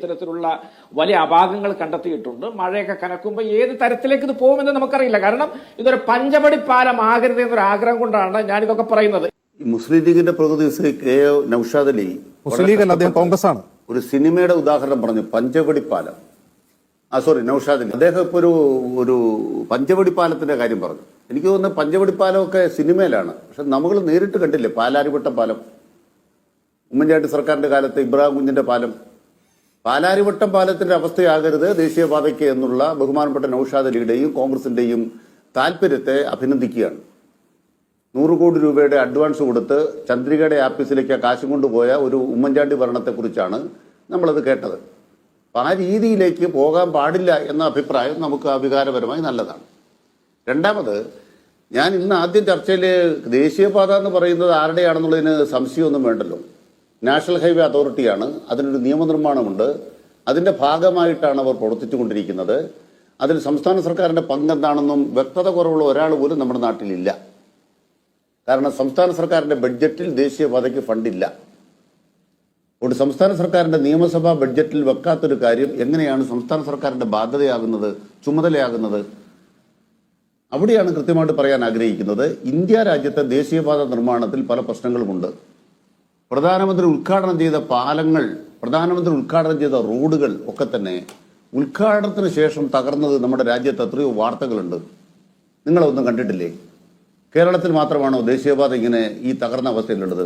ഇത്തരത്തിലുള്ള വലിയ അപാകങ്ങൾ കണ്ടെത്തിയിട്ടുണ്ട്. മഴയൊക്കെ കനക്കുമ്പോൾ ഏത് തരത്തിലേക്ക് ഇത് പോകുമെന്ന് നമുക്കറിയില്ല. കാരണം ഇതൊരു പഞ്ചവടി പാലം ആകരുത് എന്നൊരു ആഗ്രഹം കൊണ്ടാണ് ഞാനിതൊക്കെ പറയുന്നത്. ഈ മുസ്ലിം ലീഗിന്റെ പ്രതിനിധി കെ നൌഷാദ് അലി മുസ്ലിം ലീഗ് അല്ല അദ്ദേഹം കോൺഗ്രസ് ആണ് ഒരു സിനിമയുടെ ഉദാഹരണം പറഞ്ഞു പഞ്ചവടി പാലം. ആ സോറി നൌഷാദ് അലി. അദ്ദേഹം ഇപ്പൊ ഒരു ഒരു പഞ്ചവടി പാലത്തിന്റെ കാര്യം പറഞ്ഞു. എനിക്ക് തോന്നുന്നു പഞ്ചവടി പാലമൊക്കെ സിനിമയിലാണ്. പക്ഷെ നമ്മൾ നേരിട്ട് കണ്ടില്ലേ പാലാരിവട്ടം പാലം. ഉമ്മൻചാണ്ടി സർക്കാരിന്റെ കാലത്ത് ഇബ്രാഹിം കുഞ്ഞിന്റെ പാലം. പാലാരിവട്ടം പാലത്തിന്റെ അവസ്ഥയാകരുത് ദേശീയപാതയ്ക്ക് എന്നുള്ള ബഹുമാനപ്പെട്ട നൌഷാദ് അലിയുടെയും കോൺഗ്രസിന്റെയും താല്പര്യത്തെ അഭിനന്ദിക്കുകയാണ്. നൂറ് കോടി രൂപയുടെ അഡ്വാൻസ് കൊടുത്ത് ചന്ദ്രികയുടെ ആപ്പീസിലേക്ക് കാശും കൊണ്ടുപോയ ഒരു ഉമ്മൻചാണ്ടി ഭരണത്തെക്കുറിച്ചാണ് നമ്മളത് കേട്ടത്. അപ്പം ആ രീതിയിലേക്ക് പോകാൻ പാടില്ല എന്ന അഭിപ്രായം നമുക്ക് അവികാരപരമായി നല്ലതാണ്. രണ്ടാമത് ഞാൻ ഇന്ന് ആദ്യം ചർച്ചയിൽ ദേശീയപാത എന്ന് പറയുന്നത് ആരുടെയാണെന്നുള്ളതിന് സംശയമൊന്നും വേണ്ടല്ലോ. നാഷണൽ ഹൈവേ അതോറിറ്റിയാണ്. അതിനൊരു നിയമനിർമ്മാണമുണ്ട്. അതിന്റെ ഭാഗമായിട്ടാണ് അവർ പ്രവർത്തിച്ചുകൊണ്ടിരിക്കുന്നത്. അതിൽ സംസ്ഥാന സർക്കാരിന്റെ പങ്കെന്താണെന്നും വ്യക്തത കുറവുള്ള ഒരാൾ പോലും നമ്മുടെ നാട്ടിലില്ല. കാരണം സംസ്ഥാന സർക്കാരിന്റെ ബഡ്ജറ്റിൽ ദേശീയപാതയ്ക്ക് ഫണ്ടില്ല. ഒരു സംസ്ഥാന സർക്കാരിന്റെ നിയമസഭാ ബഡ്ജറ്റിൽ വെക്കാത്തൊരു കാര്യം എങ്ങനെയാണ് സംസ്ഥാന സർക്കാരിന്റെ ബാധ്യതയാകുന്നത് ചുമതലയാകുന്നത്? അവിടെയാണ് കൃത്യമായിട്ട് പറയാൻ ആഗ്രഹിക്കുന്നത്. ഇന്ത്യ രാജ്യത്തെ ദേശീയപാത നിർമ്മാണത്തിൽ പല പ്രശ്നങ്ങളുമുണ്ട്. പ്രധാനമന്ത്രി ഉദ്ഘാടനം ചെയ്ത പാലങ്ങൾ പ്രധാനമന്ത്രി ഉദ്ഘാടനം ചെയ്ത റോഡുകൾ ഒക്കെ തന്നെ ഉദ്ഘാടനത്തിന് ശേഷം തകർന്നത് നമ്മുടെ രാജ്യത്ത് എത്രയോ വാർത്തകളുണ്ട്. നിങ്ങളൊന്നും കണ്ടിട്ടില്ലേ? കേരളത്തിൽ മാത്രമാണോ ദേശീയപാത ഇങ്ങനെ ഈ തകർന്ന അവസ്ഥയിലുള്ളത്?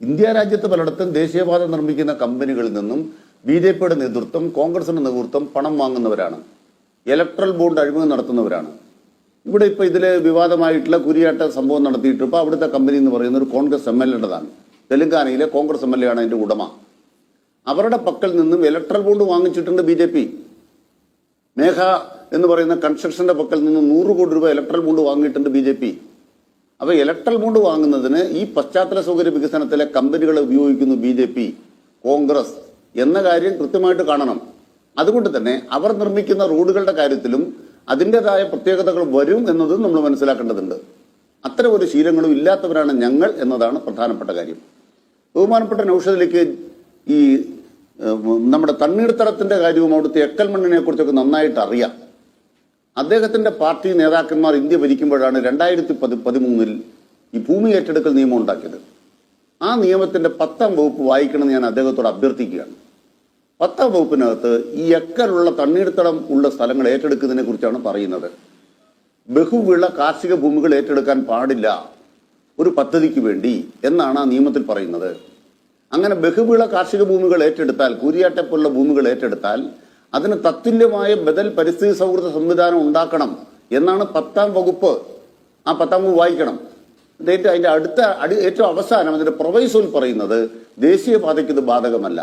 ഇന്ത്യ രാജ്യത്ത് പലയിടത്തും ദേശീയപാത നിർമ്മിക്കുന്ന കമ്പനികളിൽ നിന്നും ബി ജെ പിയുടെ നേതൃത്വം കോൺഗ്രസിന്റെ നേതൃത്വം പണം വാങ്ങുന്നവരാണ്. ഇലക്ട്രൽ ബോണ്ട് അഴിമതി നടത്തുന്നവരാണ്. ഇവിടെ ഇപ്പൊ ഇതിൽ വിവാദമായിട്ടുള്ള കുരിയാട്ട സംഭവം നടത്തിയിട്ടിപ്പോൾ അവിടുത്തെ കമ്പനി എന്ന് പറയുന്ന ഒരു കോൺഗ്രസ് എം എൽ എയുടേതാണ്. തെലങ്കാനയിലെ കോൺഗ്രസ് എം എൽ എ ആണ് അതിന്റെ ഉടമ. അവരുടെ പക്കൽ നിന്നും ഇലക്ട്രൽ ബോണ്ട് വാങ്ങിച്ചിട്ടുണ്ട് ബി ജെ പി. മേഘ എന്ന് പറയുന്ന കൺസ്ട്രക്ഷന്റെ പക്കൽ നിന്ന് നൂറ് കോടി രൂപ ഇലക്ട്രൽ ബോണ്ട് വാങ്ങിയിട്ടുണ്ട് ബി ജെ പി. അപ്പോൾ ഇലക്ട്രൽ ബോണ്ട് വാങ്ങുന്നതിന് ഈ പശ്ചാത്തല സൗകര്യ വികസനത്തിലെ കമ്പനികളെ ഉപയോഗിക്കുന്നു ബി ജെ പി കോൺഗ്രസ് എന്ന കാര്യം കൃത്യമായിട്ട് കാണണം. അതുകൊണ്ട് തന്നെ അവർ നിർമ്മിക്കുന്ന റോഡുകളുടെ കാര്യത്തിലും അതിന്റെതായ പ്രത്യേകതകൾ വരും എന്നതും നമ്മൾ മനസ്സിലാക്കേണ്ടതുണ്ട്. അത്തരം ഒരു ശീലങ്ങളും ഇല്ലാത്തവരാണ് ഞങ്ങൾ എന്നതാണ് പ്രധാനപ്പെട്ട കാര്യം. ബഹുമാനപ്പെട്ട നൌഷദിലേക്ക് ഈ നമ്മുടെ തണ്ണീർത്തടത്തിന്റെ കാര്യവും അവിടുത്തെ എക്കൽ മണ്ണിനെ കുറിച്ചൊക്കെ നന്നായിട്ട് അറിയാം. അദ്ദേഹത്തിന്റെ പാർട്ടി നേതാക്കന്മാർ ഇന്ത്യ ഭരിക്കുമ്പോഴാണ് രണ്ടായിരത്തി പതി പതിമൂന്നിൽ ഈ ഭൂമി ഏറ്റെടുക്കൽ നിയമം ഉണ്ടാക്കിയത്. ആ നിയമത്തിന്റെ പത്താം വകുപ്പ് വായിക്കണമെന്ന് ഞാൻ അദ്ദേഹത്തോട് അഭ്യർത്ഥിക്കുകയാണ്. പത്താം വകുപ്പിനകത്ത് ഈ എക്കലുള്ള തണ്ണീർത്തടം ഉള്ള സ്ഥലങ്ങൾ ഏറ്റെടുക്കുന്നതിനെ കുറിച്ചാണ് പറയുന്നത്. ബഹുവിള കാർഷിക ഭൂമികൾ ഏറ്റെടുക്കാൻ പാടില്ല. ഒരു പദ്ധതിക്ക് വേണ്ടി എന്നാണ് ആ നിയമത്തിൽ പറയുന്നത്. അങ്ങനെ ബഹുവിള കാർഷിക ഭൂമികൾ ഏറ്റെടുത്താൽ കൂരിയാട്ടെപ്പോലുള്ള ഭൂമികൾ ഏറ്റെടുത്താൽ അതിന് തത്തുല്യമായ ബദൽ പരിസ്ഥിതി സൗഹൃദ സംവിധാനം ഉണ്ടാക്കണം എന്നാണ് പത്താം വകുപ്പ് ആ പത്താം വകുപ്പ് വായിക്കണം. എന്നിട്ട് അതിന്റെ അടുത്ത അടി ഏറ്റവും അവസാനം അതിന്റെ പ്രൊവൈസോൽ പറയുന്നത് ദേശീയപാതയ്ക്ക് ഇത് ബാധകമല്ല.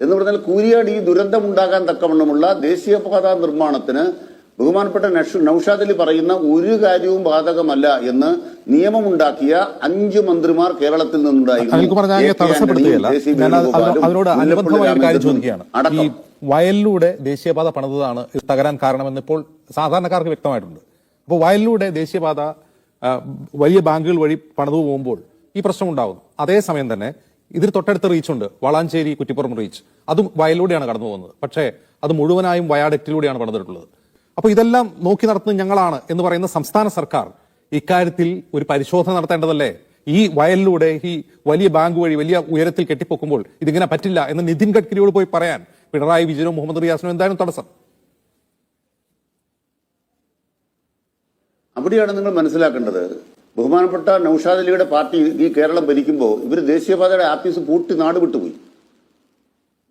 എന്ന് പറഞ്ഞാൽ കൂരിയാട് ഈ ദുരന്തമുണ്ടാകാൻ തക്കവണ്ണമുള്ള ദേശീയപാത നിർമ്മാണത്തിന് ബഹുമാനപ്പെട്ട നൌഷാദ് അലി പറയുന്ന ഒരു കാര്യവും ബാധകമല്ല എന്ന് നിയമമുണ്ടാക്കിയ അഞ്ച് മന്ത്രിമാർ കേരളത്തിൽ നിന്നുണ്ടായിരുന്നു. ഈ വയലിലൂടെ ദേശീയപാത പണിതതാണ് തകരാൻ കാരണമെന്ന് ഇപ്പോൾ സാധാരണക്കാർക്ക് വ്യക്തമായിട്ടുണ്ട്. അപ്പോൾ വയലിലൂടെ ദേശീയപാത വലിയ ബാങ്കുകൾ വഴി പണിതു പോകുമ്പോൾ ഈ പ്രശ്നം ഉണ്ടാകുന്നു. അതേസമയം തന്നെ ഇതിന് തൊട്ടടുത്ത റീച്ചുണ്ട് വളാഞ്ചേരി കുറ്റിപ്പുറം റീച്ച് അതും വയലിലൂടെയാണ് കടന്നു പോകുന്നത് പക്ഷേ അത് മുഴുവനായും വയാഡക്റ്റിലൂടെയാണ് പണിതിട്ടുള്ളത്. അപ്പോൾ ഇതെല്ലാം നോക്കി നടത്തുന്നത് ഞങ്ങളാണ് എന്ന് പറയുന്ന സംസ്ഥാന സർക്കാർ ഇക്കാര്യത്തിൽ ഒരു പരിശോധന നടത്തേണ്ടതല്ലേ? ഈ വയലിലൂടെ ഈ വലിയ ബാങ്ക് വഴി വലിയ ഉയരത്തിൽ കെട്ടിപ്പൊക്കുമ്പോൾ ഇതിങ്ങനെ പറ്റില്ല എന്ന് നിതിൻ ഗഡ്കരിയോട് പോയി പറയാൻ പിണറായി വിജയനോ മുഹമ്മദ് റിയാസിനോ എന്തായാലും തടസ്സം. അവിടെയാണ് നിങ്ങൾ മനസ്സിലാക്കേണ്ടത്. ബഹുമാനപ്പെട്ട നൌഷാദ് അലിയുടെ പാർട്ടി ഈ കേരളം ഭരിക്കുമ്പോൾ ഇവർ ദേശീയപാതയുടെ ആഫീസ് പൂട്ടി നാട് വിട്ടുപോയി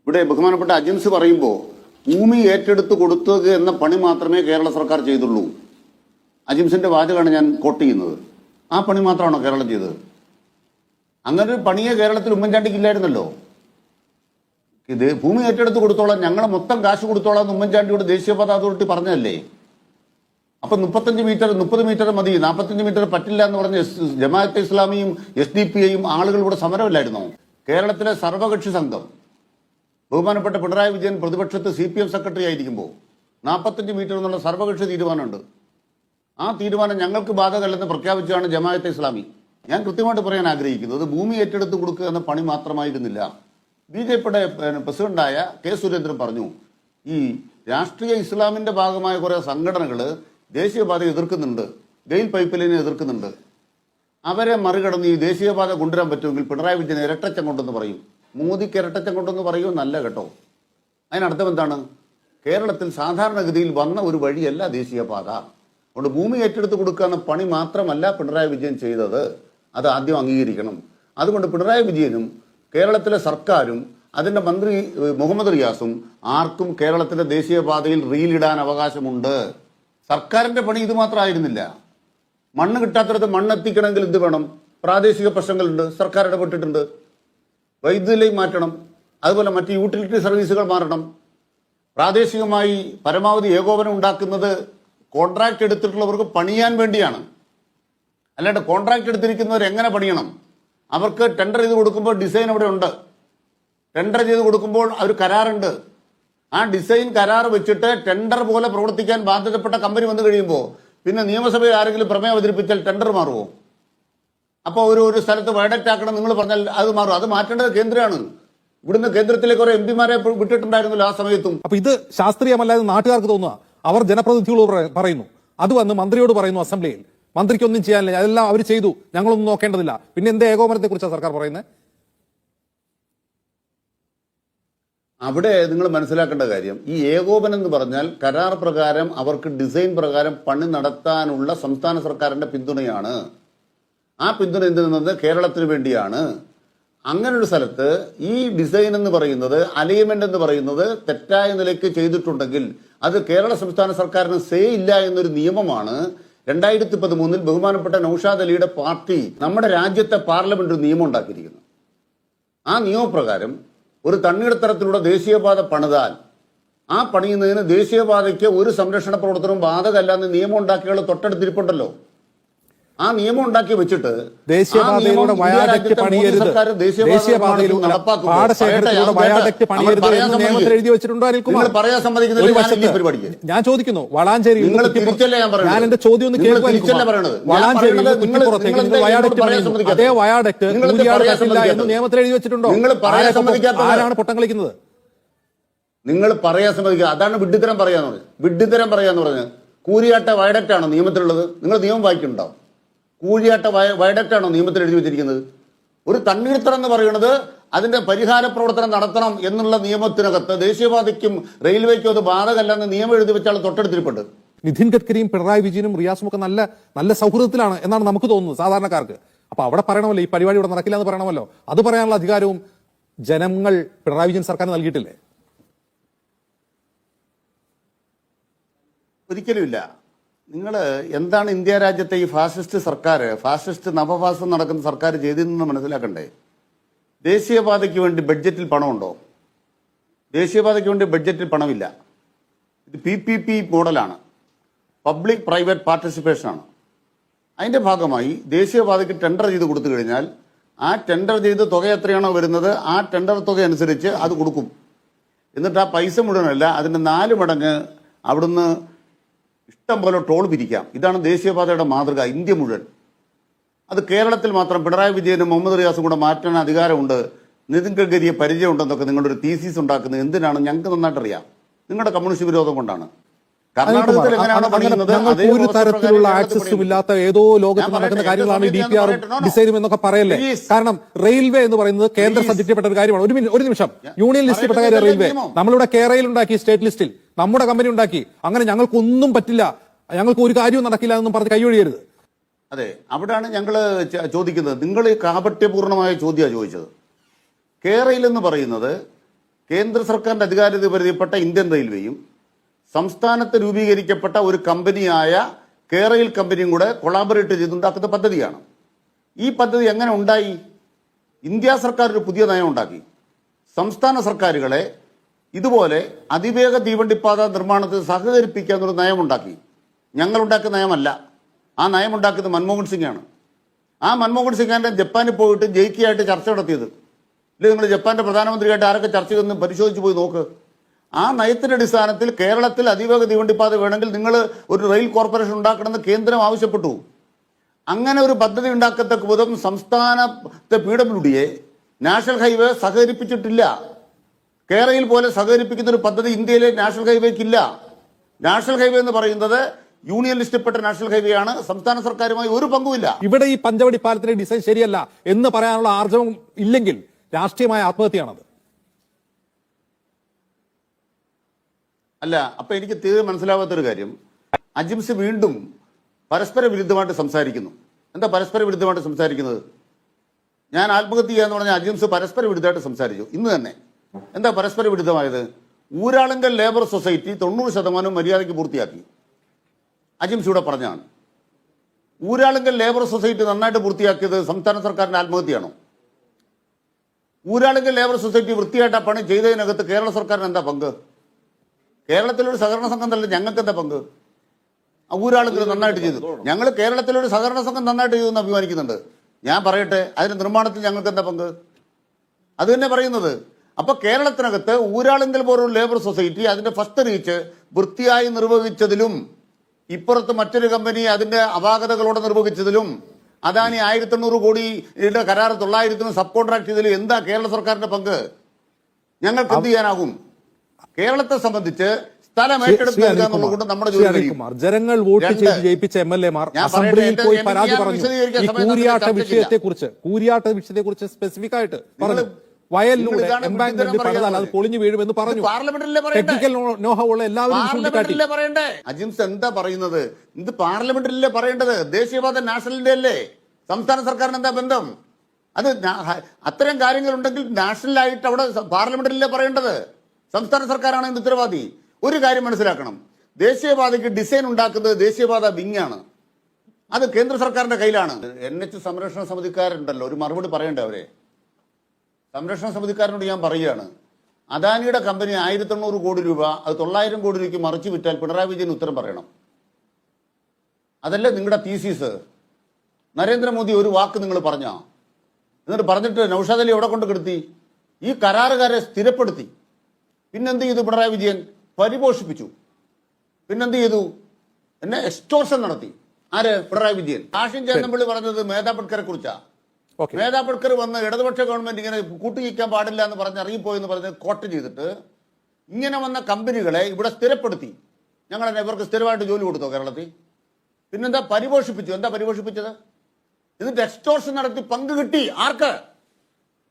ഇവിടെ ബഹുമാനപ്പെട്ട അജൻസ് പറയുമ്പോൾ ഭൂമി ഏറ്റെടുത്ത് കൊടുത്തത് എന്ന പണി മാത്രമേ കേരള സർക്കാർ ചെയ്തുള്ളൂ. അജിംസിന്റെ വാചകമാണ് ഞാൻ കോട്ട് ചെയ്യുന്നത്. ആ പണി മാത്രമാണോ കേരളം ചെയ്തത്? അങ്ങനെ ഒരു പണിയെ കേരളത്തിൽ ഉമ്മൻചാണ്ടിക്കില്ലായിരുന്നല്ലോ. ഇത് ഭൂമി ഏറ്റെടുത്ത് കൊടുത്തോളാം ഞങ്ങളെ മൊത്തം കാശ് കൊടുത്തോളാം എന്ന് ഉമ്മൻചാണ്ടിയോട് ദേശീയപാത അതോറിറ്റി പറഞ്ഞതല്ലേ? അപ്പൊ മുപ്പത്തഞ്ച് മീറ്റർ മുപ്പത് മീറ്റർ മതി നാൽപ്പത്തഞ്ച് മീറ്റർ പറ്റില്ല എന്ന് പറഞ്ഞ ജമാഅത്തെ ഇസ്ലാമിയും എസ് ഡി പി ഐയും ആളുകൾ ഇവിടെ സമരമില്ലായിരുന്നോ? കേരളത്തിലെ സർവകക്ഷി സംഘം. ബഹുമാനപ്പെട്ട പിണറായി വിജയൻ പ്രതിപക്ഷത്ത് സി പി എം സെക്രട്ടറി ആയിരിക്കുമ്പോൾ നാൽപ്പത്തഞ്ച് മീറ്റർ എന്നുള്ള സർവകക്ഷി തീരുമാനമുണ്ട്. ആ തീരുമാനം ഞങ്ങൾക്ക് ബാധകമല്ലെന്ന് പ്രഖ്യാപിച്ചാണ് ജമാഅത്തെ ഇസ്ലാമി. ഞാൻ കൃത്യമായിട്ട് പറയാൻ ആഗ്രഹിക്കുന്നത് ഭൂമി ഏറ്റെടുത്ത് കൊടുക്കുക എന്ന പണി മാത്രമായിരുന്നില്ല. ബി ജെ പിയുടെ പ്രസിഡന്റായ കെ സുരേന്ദ്രൻ പറഞ്ഞു ഈ രാഷ്ട്രീയ ഇസ്ലാമിന്റെ ഭാഗമായ കുറെ സംഘടനകൾ ദേശീയപാത എതിർക്കുന്നുണ്ട് ഗെയിൽ പൈപ്പ് ലൈനെ എതിർക്കുന്നുണ്ട്. അവരെ മറികടന്ന് ഈ ദേശീയപാത കൊണ്ടുവരാൻ പറ്റുമെങ്കിൽ പിണറായി വിജയൻ ഇരട്ടച്ചം കൊണ്ടെന്ന് പറയും. മോദിക്ക് ഇരട്ടച്ചം കൊണ്ടെന്ന് പറയൂ നല്ല കേട്ടോ. അതിനർത്ഥം എന്താണ് കേരളത്തിൽ സാധാരണഗതിയിൽ വന്ന ഒരു വഴിയല്ല ദേശീയപാത. അതുകൊണ്ട് ഭൂമി ഏറ്റെടുത്ത് കൊടുക്കാവുന്ന പണി മാത്രമല്ല പിണറായി വിജയൻ ചെയ്തത്. അത് ആദ്യം അംഗീകരിക്കണം. അതുകൊണ്ട് പിണറായി വിജയനും കേരളത്തിലെ സർക്കാരും അതിന്റെ മന്ത്രി മുഹമ്മദ് റിയാസും ആർക്കും കേരളത്തിലെ ദേശീയപാതയിൽ റീലിടാൻ അവകാശമുണ്ട്. സർക്കാരിന്റെ പണി ഇത് മാത്രമായിരുന്നില്ല. മണ്ണ് കിട്ടാത്തടത്ത് മണ്ണെത്തിക്കണമെങ്കിൽ എന്ത് വേണം? പ്രാദേശിക പ്രശ്നങ്ങളുണ്ട് സർക്കാർ ഇടപെട്ടിട്ടുണ്ട്. വൈദ്യുതി മാറ്റണം അതുപോലെ മറ്റ് യൂട്ടിലിറ്റി സർവീസുകൾ മാറണം. പ്രാദേശികമായി പരമാവധി ഏകോപനം ഉണ്ടാക്കുന്നത് കോൺട്രാക്ട് എടുത്തിട്ടുള്ളവർക്ക് പണിയാൻ വേണ്ടിയാണ്. അല്ലാണ്ട് കോൺട്രാക്ട് എടുത്തിരിക്കുന്നവർ എങ്ങനെ പണിയണം? അവർക്ക് ടെൻഡർ ചെയ്ത് കൊടുക്കുമ്പോൾ ഡിസൈൻ അവിടെ ഉണ്ട്. ടെൻഡർ ചെയ്ത് കൊടുക്കുമ്പോൾ അവർ കരാറുണ്ട്. ആ ഡിസൈൻ കരാർ വെച്ചിട്ട് ടെൻഡർ പോലെ പ്രവർത്തിക്കാൻ ബാധ്യതപ്പെട്ട കമ്പനി വന്നു കഴിയുമ്പോൾ പിന്നെ നിയമസഭയിൽ ആരെങ്കിലും പ്രമേയം അവതരിപ്പിച്ചാൽ ടെൻഡർ മാറുമോ അപ്പോൾ ഒരു ഒരു സ്ഥലത്ത് വയഡക്റ്റ് ആക്കണം നിങ്ങൾ പറഞ്ഞാൽ അത് മാറും. അത് മാറ്റേണ്ടത് കേന്ദ്രമാണ്. ഇവിടുന്ന് കേന്ദ്രത്തിലേക്ക് കുറെ എം പിമാരെ വിട്ടിട്ടുണ്ടായിരുന്നല്ലോ ആ സമയത്തും. അപ്പൊ ഇത് ശാസ്ത്രീയമല്ലാതെ നാട്ടുകാർക്ക് തോന്നുക. അവർ ജനപ്രതിനിധികളോട് പറയുന്നു. അത് വന്ന് മന്ത്രിയോട് പറയുന്നു അസംബ്ലിയിൽ. മന്ത്രിക്കൊന്നും ചെയ്യാനില്ല. അതെല്ലാം അവർ ചെയ്തു. ഞങ്ങളൊന്നും നോക്കേണ്ടതില്ല. പിന്നെ എന്ത് ഏകോപനത്തെ കുറിച്ചാണ് സർക്കാർ പറയുന്നത് അവിടെ നിങ്ങൾ മനസ്സിലാക്കേണ്ട കാര്യം ഈ ഏകോപനം എന്ന് പറഞ്ഞാൽ കരാർ പ്രകാരം അവർക്ക് ഡിസൈൻ പ്രകാരം പണി നടത്താനുള്ള സംസ്ഥാന സർക്കാരിന്റെ പിന്തുണയാണ്. ആ പിന്തുണ എന്തിനുന്നത് കേരളത്തിന് വേണ്ടിയാണ്. അങ്ങനെ ഒരു സ്ഥലത്ത് ഈ ഡിസൈൻ എന്ന് പറയുന്നത് അലൈൻമെന്റ് എന്ന് പറയുന്നത് തെറ്റായ നിലയ്ക്ക് ചെയ്തിട്ടുണ്ടെങ്കിൽ അത് കേരള സംസ്ഥാന സർക്കാരിന് സേ ഇല്ല എന്നൊരു നിയമമാണ്. രണ്ടായിരത്തി പതിമൂന്നിൽ ബഹുമാനപ്പെട്ട നൌഷാദ് അലിയുടെ പാർട്ടി നമ്മുടെ രാജ്യത്തെ പാർലമെന്റ് ഒരു നിയമം ഉണ്ടാക്കിയിരിക്കുന്നു. ആ നിയമപ്രകാരം ഒരു തണ്ണീർത്തരത്തിലൂടെ ദേശീയപാത പണിതാൽ ആ പണിയുന്നതിന് ദേശീയപാതയ്ക്ക് ഒരു സംരക്ഷണ പ്രവർത്തനവും ബാധകല്ല എന്ന് നിയമം ഉണ്ടാക്കിയുള്ള തൊട്ടടുത്തിരിപ്പുണ്ടല്ലോ. ആ നിയമം ഉണ്ടാക്കി വെച്ചിട്ട് ദേശീയപാതയിലൂടെ പണിയരുത്. ദേശീയപാതയിലൂടെ പാടശേഖരത്തിലൂടെ വയാഡക്റ്റ് പണിയരുത് എന്ന് നിയമത്തിൽ എഴുതി വെച്ചിട്ടുണ്ടോ അനിൽകുമാർ പറയാൻ ഞാൻ ചോദിക്കുന്നു വളാഞ്ചേരി ഞാൻ എന്റെ ചോദ്യം ഒന്ന് നിങ്ങൾ വളാഞ്ചേരിയിൽ കുറ്റിപ്പുറത്തേക്ക് പണിയുന്നു. അതേ വയാഡക്ട് കൂലിയാട് പറ്റില്ല എന്ന് നിയമത്തിൽ എഴുതി വെച്ചിട്ടുണ്ടോ? ആരാണ് പൊട്ടം കളിക്കുന്നത്? നിങ്ങൾ പറയാൻ സമ്മതിക്കുക. അതാണ് വിഡ്ഢിത്തരം പറയാന്ന് പറഞ്ഞത്. വിഡ്ഢിത്തരം പറയാന്ന് പറഞ്ഞത് കൂരിയാട്ട വയഡക്റ്റ് ആണ് നിയമത്തിലുള്ളത്? നിങ്ങൾ നിയമം വായിക്കുന്നുണ്ടാവും കൂലിയാട്ട വയ- വയഡക്റ്റ് ആണോ നിയമത്തിൽ എഴുതി വെച്ചിരിക്കുന്നത്? ഒരു തണ്ണീർത്തടം എന്ന് പറയുന്നത് അതിന്റെ പരിഹാര പ്രവർത്തനം നടത്തണം എന്നുള്ള നിയമത്തിനകത്ത് ദേശീയപാതയ്ക്കും റെയിൽവേക്കും അത് ബാധകല്ലെന്ന് നിയമം എഴുതി വെച്ചാൽ തൊട്ടടുത്തിരിപ്പുണ്ട്. നിതിൻ ഗഡ്കരിയും പിണറായി വിജയനും റിയാസും ഒക്കെ നല്ല നല്ല സൗഹൃദത്തിലാണ് എന്നാണ് നമുക്ക് തോന്നുന്നത് സാധാരണക്കാർക്ക്. അപ്പൊ അവിടെ പറയണമല്ലോ ഈ പരിപാടി ഇവിടെ നടക്കില്ല എന്ന് പറയണമല്ലോ. അത് പറയാനുള്ള അധികാരവും ജനങ്ങൾ പിണറായി വിജയൻ സർക്കാർ നൽകിയിട്ടില്ലേ? ഒരിക്കലുമില്ല. നിങ്ങൾ എന്താണ് ഇന്ത്യ രാജ്യത്തെ ഈ ഫാസിസ്റ്റ് സർക്കാർ ഫാസിസ്റ്റ് നവഫാസം നടക്കുന്ന സർക്കാർ ചെയ്തതെന്ന് മനസ്സിലാക്കണ്ടേ? ദേശീയപാതയ്ക്ക് വേണ്ടി ബഡ്ജറ്റിൽ പണമുണ്ടോ? ദേശീയപാതയ്ക്ക് വേണ്ടി ബഡ്ജറ്റിൽ പണമില്ല. ഇത് പി പി പി മോഡലാണ്. പബ്ലിക് പ്രൈവറ്റ് പാർട്ടിസിപ്പേഷനാണ്. അതിന്റെ ഭാഗമായി ദേശീയപാതയ്ക്ക് ടെൻഡർ ചെയ്ത് കൊടുത്തു കഴിഞ്ഞാൽ ആ ടെൻഡർ ചെയ്ത് തുക എത്രയാണോ വരുന്നത് ആ ടെൻഡർ തുക അനുസരിച്ച് അത് കൊടുക്കും. എന്നിട്ട് ആ പൈസ മുഴുവനല്ല അതിന്റെ നാല് മടങ്ങ് അവിടുന്ന് ഇഷ്ടം പോലെ ടോൾ പിരിക്കാം ഇതാണ് ദേശീയപാതയുടെ മാതൃക ഇന്ത്യ മുഴുവൻ. അത് കേരളത്തിൽ മാത്രം പിണറായി വിജയനും മുഹമ്മദ് റിയാസും കൂടെ മാറ്റാൻ അധികാരമുണ്ട്. നിതിൻ ഗഡ്കരിയെ പരിചയമുണ്ടെന്നൊക്കെ നിങ്ങളുടെ ഒരു തീസീസ് ഉണ്ടാക്കുന്നത് എന്തിനാണ് ഞങ്ങൾക്ക് നന്നായിട്ടറിയാം. നിങ്ങളുടെ കമ്മ്യൂണിസ്റ്റ് വിരോധം കൊണ്ടാണ്. ഞങ്ങൾക്ക് ഒരു തരത്തിലുള്ള ആക്സസും ഇല്ലാത്ത ഏതോ ലോകത്ത് നടക്കുന്ന കാര്യങ്ങളാണ് ഡി പി ആറും. ഡിസൈനും എന്നൊക്കെ പറയല്ലേ? കാരണം റെയിൽവേ എന്ന് പറയുന്നത് കേന്ദ്ര. സബ്ജക്റ്റിൽപ്പെട്ട ഒരു കാര്യമാണ്. ഒരു മിനിറ്റ് ഒരു നിമിഷം. യൂണിയൻ ലിസ്റ്റിൽപ്പെട്ട പെട്ട കാര്യം റെയിൽവേ. നമ്മളിവിടെ കേരളയിൽ ഉണ്ടാക്കി സ്റ്റേറ്റ് ലിസ്റ്റിൽ നമ്മുടെ കമ്പനി ഉണ്ടാക്കി. അങ്ങനെ ഞങ്ങൾക്കൊന്നും പറ്റില്ല. ഞങ്ങൾക്ക് ഒരു കാര്യവും നടക്കില്ല എന്നും പറഞ്ഞ് കൈയൊഴിയരുത്. അതെ അവിടെയാണ് ഞങ്ങൾ ചോദിക്കുന്നത്. നിങ്ങൾ ഈ കാപട്യപൂർണമായ ചോദ്യമാണ് ചോദിച്ചത്. കേരയിൽ എന്ന് പറയുന്നത് കേന്ദ്ര സർക്കാരിന്റെ അധികാരത്തിൽ പരിധിപ്പെട്ട ഇന്ത്യൻ റെയിൽവേയും സംസ്ഥാനത്ത് രൂപീകരിക്കപ്പെട്ട ഒരു കമ്പനിയായ കേരയിൽ കമ്പനിയും കൂടെ കൊളാബറേറ്റ് ചെയ്തുണ്ടാക്കുന്ന പദ്ധതിയാണ്. ഈ പദ്ധതി എങ്ങനെ ഉണ്ടായി? ഇന്ത്യ സർക്കാർ ഒരു പുതിയ നയം ഉണ്ടാക്കി. സംസ്ഥാന സർക്കാരുകളെ ഇതുപോലെ അതിവേഗ തീവണ്ടിപ്പാത നിർമ്മാണത്തിൽ സഹകരിപ്പിക്കാന്നൊരു നയമുണ്ടാക്കി ഞങ്ങളുണ്ടാക്കിയ നയമല്ല. ആ നയമുണ്ടാക്കിയത് മൻമോഹൻ സിംഗാണ്. ആ മൻമോഹൻ സിംഗാന്റെ ജപ്പാനിൽ പോയിട്ട് ജയിക്കിയായിട്ട് ചർച്ച നടത്തിയത്. ഇല്ല നിങ്ങൾ ജപ്പാന്റെ പ്രധാനമന്ത്രിയായിട്ട് ആരൊക്കെ ചർച്ച ചെയ്തെന്ന് പരിശോധിച്ച് പോയി നോക്ക്. ആ നയത്തിന്റെ അടിസ്ഥാനത്തിൽ കേരളത്തിൽ അതിവേഗ തീവണ്ടിപ്പാത വേണമെങ്കിൽ നിങ്ങൾ ഒരു റെയിൽ കോർപ്പറേഷൻ ഉണ്ടാക്കണമെന്ന് കേന്ദ്രം ആവശ്യപ്പെട്ടു. അങ്ങനെ ഒരു പദ്ധതി ഉണ്ടാക്കത്തക്ക വിധം സംസ്ഥാനത്തെ പി ഡബ്ല്യു ഡിയെ നാഷണൽ ഹൈവേ സഹകരിപ്പിച്ചിട്ടില്ല. കേരളയിൽ പോലെ സഹകരിപ്പിക്കുന്ന ഒരു പദ്ധതി ഇന്ത്യയിലെ നാഷണൽ ഹൈവേക്കില്ല. നാഷണൽ ഹൈവേ എന്ന് പറയുന്നത് യൂണിയൻ ലിസ്റ്റിൽപ്പെട്ട നാഷണൽ ഹൈവേ ആണ് സംസ്ഥാന സർക്കാരുമായി ഒരു പങ്കുമില്ല. ഇവിടെ ഈ പഞ്ചവടി പാലത്തിന്റെ ഡിസൈൻ ശരിയല്ല എന്ന് പറയാനുള്ള ആർജവം ഇല്ലെങ്കിൽ രാഷ്ട്രീയമായ ആത്മഹത്യയാണത്. അല്ല അപ്പൊ എനിക്ക് തീരെ മനസ്സിലാവാത്തൊരു കാര്യം. അജിംസ് വീണ്ടും പരസ്പര വിരുദ്ധമായിട്ട് സംസാരിക്കുന്നു. എന്താ പരസ്പര വിരുദ്ധമായിട്ട് സംസാരിക്കുന്നത്? ഞാൻ ആത്മഹത്യ ചെയ്യാന്ന് പറഞ്ഞ അജിംസ് പരസ്പര വിരുദ്ധമായിട്ട് സംസാരിച്ചു. ഇന്ന് തന്നെ. എന്താ പരസ്പര വിരുദ്ധമായത്? ഊരാളുങ്കൽ ലേബർ സൊസൈറ്റി തൊണ്ണൂറ് ശതമാനം മര്യാദയ്ക്ക് പൂർത്തിയാക്കി. അജിംസ് ഇവിടെ പറഞ്ഞാണ്. ഊരാളുങ്കൽ ലേബർ സൊസൈറ്റി നന്നായിട്ട് പൂർത്തിയാക്കിയത് സംസ്ഥാന സർക്കാരിന്റെ ആത്മഹത്യയാണോ? ഊരാളുങ്കൽ ലേബർ സൊസൈറ്റി വൃത്തിയായിട്ട് ആ പണി ചെയ്തതിനകത്ത് കേരള സർക്കാരിന് എന്താ പങ്ക്? കേരളത്തിലൊരു സഹകരണ സംഘം തന്നെ ഞങ്ങൾക്ക് എന്താ പങ്ക്? ഊരാളുകൾ നന്നായിട്ട് ചെയ്തു. ഞങ്ങൾ കേരളത്തിലൊരു സഹകരണ സംഘം നന്നായിട്ട് ചെയ്തു എന്ന് അഭിമാനിക്കുന്നുണ്ട്. ഞാൻ പറയട്ടെ അതിന്റെ നിർമ്മാണത്തിൽ ഞങ്ങൾക്ക് എന്താ പങ്ക്? അത് തന്നെ പറയുന്നത്. അപ്പൊ കേരളത്തിനകത്ത് ഊരാളുങ്കൽ പോലൊരു ലേബർ സൊസൈറ്റി അതിന്റെ ഫസ്റ്റ് റീച്ച് വൃത്തിയായി നിർവഹിച്ചതിലും ഇപ്പുറത്ത് മറ്റൊരു കമ്പനി അതിന്റെ അപാകതകളോടെ നിർവഹിച്ചതിലും അദാനി ആയിരത്തി എണ്ണൂറ് കോടിയുടെ കരാർ തൊള്ളായിരത്തിന് സബ് കോൺട്രാക്ട് ചെയ്തതിലും എന്താ കേരള സർക്കാരിന്റെ പങ്ക്? ഞങ്ങൾക്ക് എന്ത് ചെയ്യാനാകും? കേരളത്തെ സംബന്ധിച്ച് സ്ഥലം ഏറ്റെടുത്ത് ജനങ്ങൾ വോട്ട് ചെയ്ത് ജയിപ്പിച്ച എം എൽ എമാർ മാർ അസംബ്ലിയിൽ പോയി പരാതി പറഞ്ഞു. ഈ കൂരിയാട്ട. വിഷയത്തെ കുറിച്ച് കൂരിയാട്ട വിഷയത്തെ കുറിച്ച് സ്പെസിഫിക് ആയിട്ട് പറഞ്ഞു. വയലിലൂടെ എംബാങ്ക്മെന്റ് പണിതാൽ അത്. പൊളിഞ്ഞു വീഴുമെന്ന് പറഞ്ഞു? ടെക്നിക്കൽ നോഹ ഉള്ള എല്ലാവരും അജിംസ് എന്താ പറയുന്നത്? ഇത് പാർലമെന്റിലല്ലേ പറയേണ്ടത്? ദേശീയപാത നാഷണലിന്റെ അല്ലേ? സംസ്ഥാന സർക്കാരിന് എന്താ ബന്ധം? അത് അത്തരം കാര്യങ്ങളുണ്ടെങ്കിൽ നാഷണലായിട്ട് അവിടെ പാർലമെന്റിലല്ലേ പറയേണ്ടത്? സംസ്ഥാന സർക്കാരാണ് ഇതിന് ഉത്തരവാദി? ഒരു കാര്യം മനസ്സിലാക്കണം. ദേശീയപാതയ്ക്ക് ഡിസൈൻ ഉണ്ടാക്കുന്നത് ദേശീയപാത വിങ്ങാണ് അത് കേന്ദ്ര സർക്കാരിന്റെ കയ്യിലാണ്. എൻ എച്ച് സംരക്ഷണ സമിതിക്കാരുണ്ടല്ലോ. ഒരു മറുപടി പറയണ്ടേ അവരെ? സംരക്ഷണ സമിതിക്കാരനോട് ഞാൻ പറയുകയാണ്. അദാനിയുടെ കമ്പനി ആയിരത്തി എണ്ണൂറ് കോടി രൂപ അത് തൊള്ളായിരം കോടി രൂപയ്ക്ക് മറിച്ച് വിറ്റാൽ പിണറായി വിജയൻ ഉത്തരം പറയണം. അതല്ലേ നിങ്ങളുടെ തീസീസ് നരേന്ദ്രമോദി ഒരു വാക്ക് നിങ്ങൾ പറഞ്ഞോ? എന്നിട്ട് പറഞ്ഞിട്ട് നൌഷാദ് അലി എവിടെ കൊണ്ട് കെടുത്തി? ഈ കരാറുകാരെ സ്ഥിരപ്പെടുത്തി. പിന്നെന്ത് ചെയ്തു പിണറായി വിജയൻ? പരിപോഷിപ്പിച്ചു. പിന്നെന്ത് ചെയ്തു? എന്നെ എക്സ്റ്റോർഷൻ നടത്തി. ആര്? പിണറായി വിജയൻ. ആഷിൻ ചേന്നമ്പള്ളി പറഞ്ഞത് മേധാ പട്കറെ കുറിച്ചാ. മേധാ പട്കർ വന്ന് ഇടതുപക്ഷ ഗവൺമെന്റ് ഇങ്ങനെ കൂട്ടുചിക്കാൻ പാടില്ല എന്ന് പറഞ്ഞ് ഇറങ്ങിപ്പോയെന്ന് പറഞ്ഞ് കോട്ട് ചെയ്തിട്ട് ഇങ്ങനെ വന്ന കമ്പനികളെ ഇവിടെ സ്ഥിരപ്പെടുത്തി. ഞങ്ങൾ തന്നെ ഇവർക്ക് സ്ഥിരമായിട്ട് ജോലി കൊടുത്തോ കേരളത്തിൽ? പിന്നെന്താ പരിപോഷിപ്പിച്ചു? എന്താ പരിപോഷിപ്പിച്ചത്? എന്നിട്ട് എക്സ്റ്റോർഷൻ നടത്തി പങ്ക് കിട്ടി. ആർക്ക്?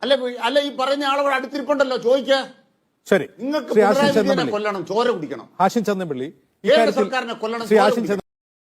അല്ലെ അല്ലെ ഈ പറഞ്ഞ ആളുകൾ അടുത്തിരിപ്പുണ്ടല്ലോ. ചോദിക്ക. ശരി. നിങ്ങൾക്ക് കൊല്ലണം ചോര കുടിക്കണം. ആശിൻ ഇക്കാര്യത്തിൽ സർക്കാരിനെ കൊല്ലണം ശ്രീ ആശിൻ.